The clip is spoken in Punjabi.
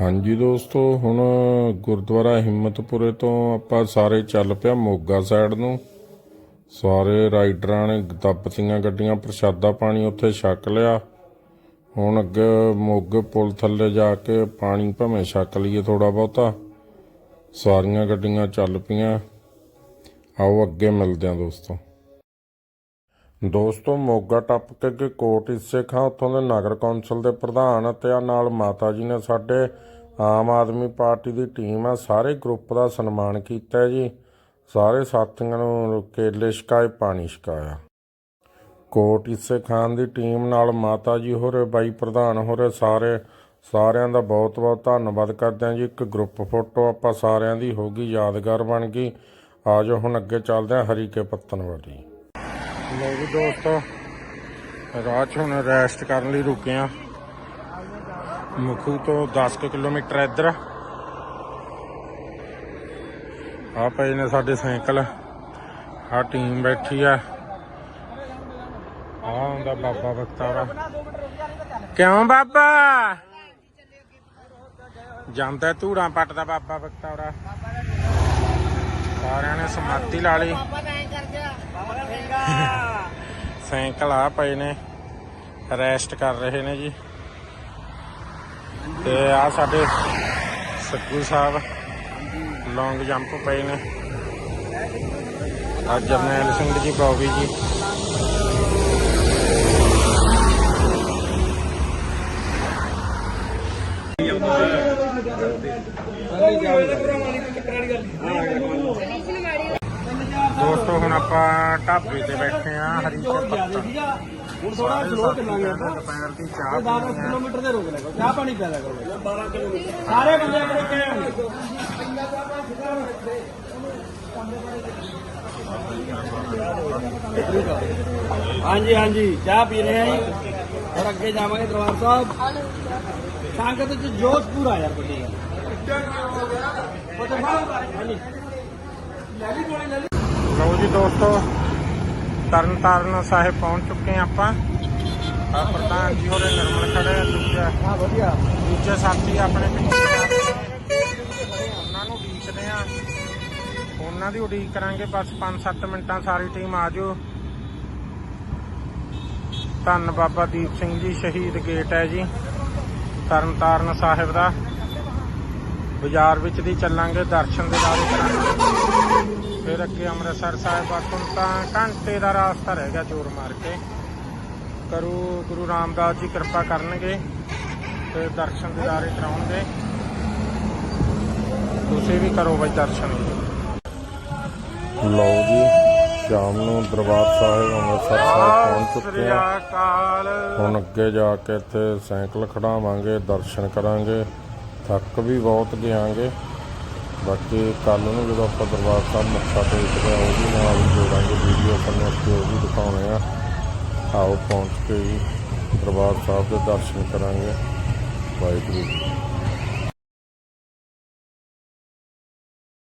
ਹਾਂਜੀ ਦੋਸਤੋ, ਹੁਣ ਗੁਰਦੁਆਰਾ ਹਿੰਮਤਪੁਰੇ ਤੋਂ ਆਪਾਂ ਸਾਰੇ ਚੱਲ ਪਿਆ ਮੋਗਾ ਸਾਈਡ ਨੂੰ। ਸਾਰੇ ਰਾਈਡਰਾਂ ਨੇ ਦੱਬਤੀਆਂ ਗੱਡੀਆਂ, ਪ੍ਰਸ਼ਾਦਾ ਪਾਣੀ ਉੱਥੇ ਛਕ ਲਿਆ। ਹੁਣ ਅੱਗੇ ਮੋਗੇ ਪੁਲ ਥੱਲੇ ਜਾ ਕੇ ਪਾਣੀ ਭਾਵੇਂ ਛਕ ਲਈਏ ਥੋੜਾ ਬਹੁਤਾ। ਸਾਰੀਆਂ ਗੱਡੀਆਂ ਚੱਲ ਪਈਆਂ। ਆਓ ਅੱਗੇ ਮਿਲਦੇ ਆਂ ਦੋਸਤੋ। ਦੋਸਤੋ, ਮੋਗਾ ਟੱਪ ਕੇ ਕਿ ਕੋਟ ਇਸੇ ਖਾਂ ਉੱਥੋਂ ਦੇ ਨਗਰ ਕੌਂਸਲ ਦੇ ਪ੍ਰਧਾਨ ਅਤੇ ਆ ਨਾਲ ਮਾਤਾ ਜੀ ਨੇ ਸਾਡੇ ਆਮ ਆਦਮੀ ਪਾਰਟੀ ਦੀ ਟੀਮ ਆ, ਸਾਰੇ ਗਰੁੱਪ ਦਾ ਸਨਮਾਨ ਕੀਤਾ ਜੀ। ਸਾਰੇ ਸਾਥੀਆਂ ਨੂੰ ਕੇਲੇ ਛਕਾਏ, ਪਾਣੀ ਛਕਾਇਆ। ਕੋਟ ਇਸੇ ਖਾਨ ਦੀ ਟੀਮ ਨਾਲ ਮਾਤਾ ਜੀ ਹੋਰੇ, ਬਾਈ ਪ੍ਰਧਾਨ ਹੋਰੇ, ਸਾਰੇ, ਸਾਰਿਆਂ ਦਾ ਬਹੁਤ ਬਹੁਤ ਧੰਨਵਾਦ ਕਰਦੇ ਹਾਂ ਜੀ। ਇੱਕ ਗਰੁੱਪ ਫੋਟੋ ਆਪਾਂ ਸਾਰਿਆਂ ਦੀ ਹੋ ਗਈ, ਯਾਦਗਾਰ ਬਣ ਗਈ। ਆਜੋ ਹੁਣ ਅੱਗੇ ਚੱਲਦੇ ਹਾਂ ਹਰੀਕੇ ਪੱਤਨ ਵਾਲੀ ਲੋ ਜੀ ਦੋਸਤੋ 'ਚ ਹੁਣ ਰੈਸਟ ਕਰਨ ਲਈ ਰੁਕੇ ਆ। ਮੁਖੂ ਤੋਂ 10 ਕੁ ਕਿਲੋਮੀਟਰ ਇੱਧਰ। ਆ ਪਏ ਨੇ ਸਾਡੇ ਸਾਈਕਲ ਆ ਟੀਮ ਬੈਠੀ ਆ। ਆ ਹੁੰਦਾ ਬਾਬਾ ਬਖਤਾਰਾ। ਕਿਉਂ ਬਾਬਾ? ਜਾਂਦਾ ਧੂੜਾਂ ਪੱਟਦਾ ਬਾਬਾ ਬਖਤਾਰਾ। ਸਾਰਿਆਂ ਨੇ ਸਮਾਧੀ ਲਾ ਲਈ। ਸਾਈਕਲ ਆ ਪਏ ਨੇ ਰੈਸਟ ਕਰ ਰਹੇ ਨੇ ਜੀ। ਤੇ ਆ ਸਾਡੇ ਸੱਗੂ ਸਾਹਿਬ ਲੌਂਗ ਜੰਪ ਪਏ ਨੇ। ਆ ਜਰਨੈਲ ਸਿੰਘ ਜੀ ਬੌਬੀ ਜੀ। ਦੋਸਤੋ ਹੁਣ ਆਪਾਂ ਢਾਬੇ ਤੇ ਬੈਠੇ ਆ ਹਰੀ ਕੇ ਪੱਤਨ ਹੁਣ ਥੋੜਾ ਸਲੋ ਚੱਲਾਂਗੇ ਆਪਾਂ। ਦੁਪਹਿਰ ਦੀ ਚਾਹ 10 ਪੀਣੀ ਆ। ਕਿਲੋਮੀਟਰ ਦੇ ਰੋਕ ਲੈ ਚਾਹ ਪਾਣੀ ਪਿਆ ਕਰੋ। 12 ਕਿਲੋਮੀਟਰ ਸਾਰੇ ਬੰਦੇ ਆਪਣੇ ਕਹਿਣ ਹਾਂਜੀ ਹਾਂਜੀ ਚਾਹ ਪੀ ਰਹੇ ਹਾਂ ਜੀ। ਔਰ ਅੱਗੇ ਜਾਵਾਂਗੇ ਦਰਬਾਰ ਸਾਹਿਬ। ਸੰਗਤ ਚ ਜੋਸ਼ ਪੂਰਾ ਯਾਰ ਦਾ ਫਤਿਹ ਸਾਹਿਬ ਹਾਂਜੀ ਲੈ ਲਈ ਗੋਲੀ ਲੈ ਲਈ। ਲਓ ਜੀ ਦੋਸਤੋ ਤਰਨ ਤਾਰਨ ਸਾਹਿਬ ਪਹੁੰਚ ਚੁੱਕੇ ਆ ਆਪਾਂ। ਆ ਪ੍ਰਧਾਨ ਜੀ ਹੋਰੇ ਨਿਰਮਲ ਖੜੇ ਆ ਦੂਜਾ ਹਾਂ ਵਧੀਆ। ਦੂਜੇ ਸਾਥੀ ਆਪਣੇ ਪਿੱਛੇ ਉਹਨਾਂ ਨੂੰ ਉਡੀਕਦੇ ਆ। ਉਹਨਾਂ ਦੀ ਉਡੀਕ ਕਰਾਂਗੇ ਬਸ 5-7 ਮਿੰਟਾਂ ਸਾਰੀ ਟੀਮ ਆ ਜਾਓ। ਧੰਨ ਬਾਬਾ ਦੀਪ ਸਿੰਘ ਜੀ ਸ਼ਹੀਦ ਗੇਟ ਹੈ ਜੀ ਤਰਨਤਾਰਨ ਸਾਹਿਬ ਦਾ। ਬਾਜ਼ਾਰ ਵਿੱਚ ਦੀ ਚੱਲਾਂਗੇ ਦਰਸ਼ਨ ਦੇ ਦਾਰੇ ਕਰਾਂਗੇ। ਫਿਰ ਅੱਗੇ ਅੰਮ੍ਰਿਤਸਰ ਸਾਹਿਬ ਹੁਣ ਤਾਂ ਘੰਟੇ ਦਾ ਰਾਸਤਾ ਰਹਿ ਗਿਆ ਚੋਰ ਮਾਰ ਕੇ। ਕਰੂ ਗੁਰੂ ਰਾਮਦਾਸ ਜੀ ਕਿਰਪਾ ਕਰਨਗੇ ਤੇ ਦਰਸ਼ਨ ਦਿਦਾਰੇ ਕਰਾਉਣਗੇ। ਤੁਸੀਂ ਵੀ ਕਰੋ ਬਈ ਦਰਸ਼ਨ। ਲਓ ਜੀ ਸ਼ਾਮ ਨੂੰ ਦਰਬਾਰ ਸਾਹਿਬ ਅੰਮ੍ਰਿਤਸਰ ਸਾਹਿਬ ਪਹੁੰਚ ਚੁੱਕੇ ਅਕਾਲ। ਹੁਣ ਅੱਗੇ ਜਾ ਕੇ ਇੱਥੇ ਸਾਈਕਲ ਖੜਾਵਾਂਗੇ ਦਰਸ਼ਨ ਕਰਾਂਗੇ। ਥੱਕ ਵੀ ਬਹੁਤ ਗਿਆਂਗੇ। ਬਾਕੀ ਕੱਲ ਨੂੰ ਜਦੋਂ ਆਪਾਂ ਦਰਬਾਰ ਸਾਹਿਬ ਮੱਥਾ ਟੇਕਦੇ ਆ ਉਹ ਵੀ ਨਾਲ ਜੋੜਾਂਗੇ ਵੀਡੀਓ ਤੁਹਾਨੂੰ ਅੱਗੇ ਉਹ ਵੀ ਦਿਖਾਉਣੇ ਆ। ਆਓ ਪਹੁੰਚ ਕੇ ਜੀ ਦਰਬਾਰ ਸਾਹਿਬ ਦੇ ਦਰਸ਼ਨ ਕਰਾਂਗੇ। ਵਾਹਿਗੁਰੂ ਜੀ